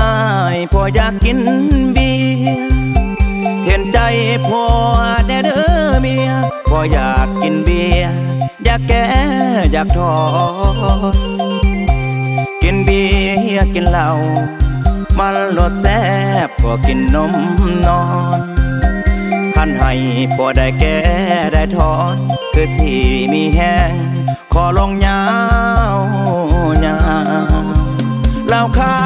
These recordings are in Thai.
ายพออยากกินเบียร์เห็นใจพอแน่เด้อเมียพออยากกินเบียร์อยากแก้อยากถอนกินเบียร์กินเหล้ามันลดแซ่บก็กินนมนอนท่านให้พอได้แก้ได้ถอนคือสีมีแห้งขอลงยาวยาวเล้าขา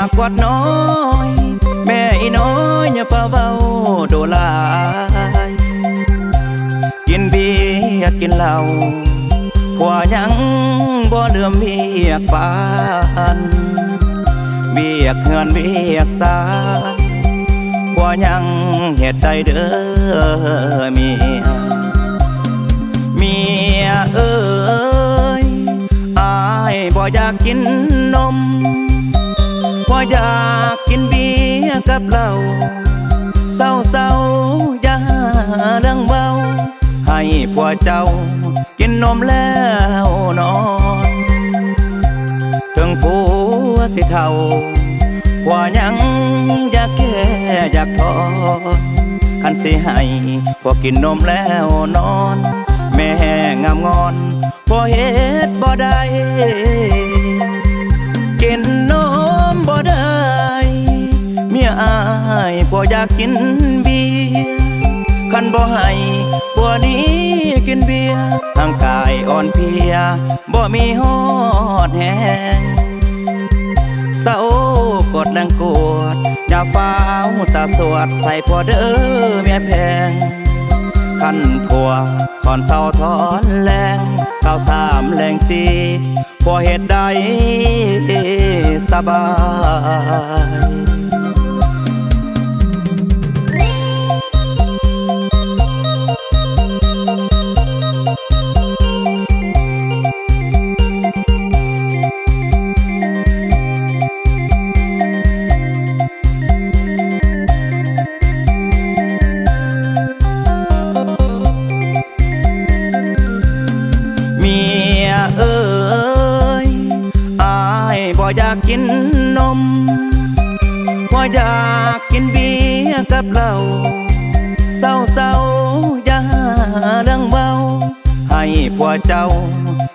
บียร์กวดน้อย แม่อีน้อยอย่าเฝ้าเบาโดลาย กินเบียร์กินเหล้าหัวยังบ่เลื่อมเบียกปานเบียกเฮือนเบียกสานหัวยังเหตุใดเด้อเมียเมียเอ้ยอายบ่อยากกินนม บ่อยากกินเบียร์กับเหล้าเศร้าเศร้าอย่าเรื่องเบาให้ผัวเจ้า กินนมแล้วนอนถึงผัวสิเท่าผัวยังอยากแค่อยากทอนคันสิให้พอกินนมแล้วนอน แม่งามงอนพอเฮ็ดบ่ได้ บ่อยากกินเบียร์คันบ่ให้บ่หนี้กินเบียร์ร่างกายอ่อนเพลียบ่มีฮอดแหงเศร้ากดดังกดอย่าฟ้าวตาสวดใส่พอเด้อแม่แพงขันผัวคอนเศร้าทอนแรงเศร้าสามแรงสี่พอเหตุใดสบาย กินนมบ่อยากกินเบียร์กับเหล้าเศร้าเศร้าอย่าเรื่องเบา ให้ผัวเจ้า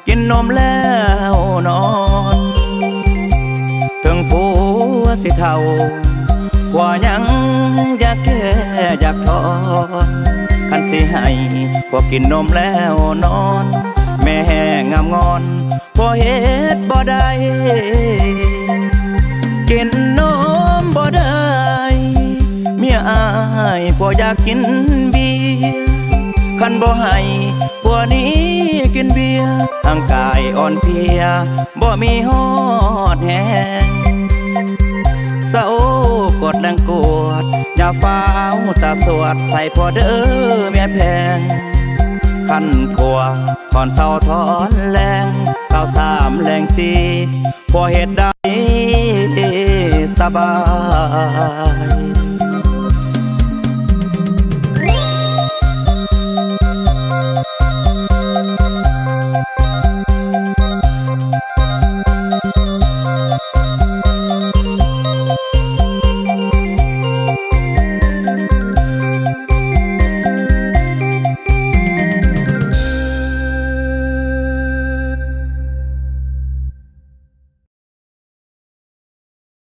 กินนมแล้วนอนถึงผัวสิเท่าผัวยังอยากแค่อยากทอนคันสิให้พอกินนมแล้วนอน แม่งามงอนพอเฮ็ดบ่ได้ายพออยากกินเบียร์คันบ่ให้ผัวนี้กินเบียร์ร่างกายอ่อนเพลียบ่มีฮอดแหงเศร้กดดังกวดอย่าฟ้าวตาสวดใส่พอเด้อแม่แพงขันผัวก่อนเศร้าทอนแรงเศร้าสามแรงสี่พอเหตุใดสบาย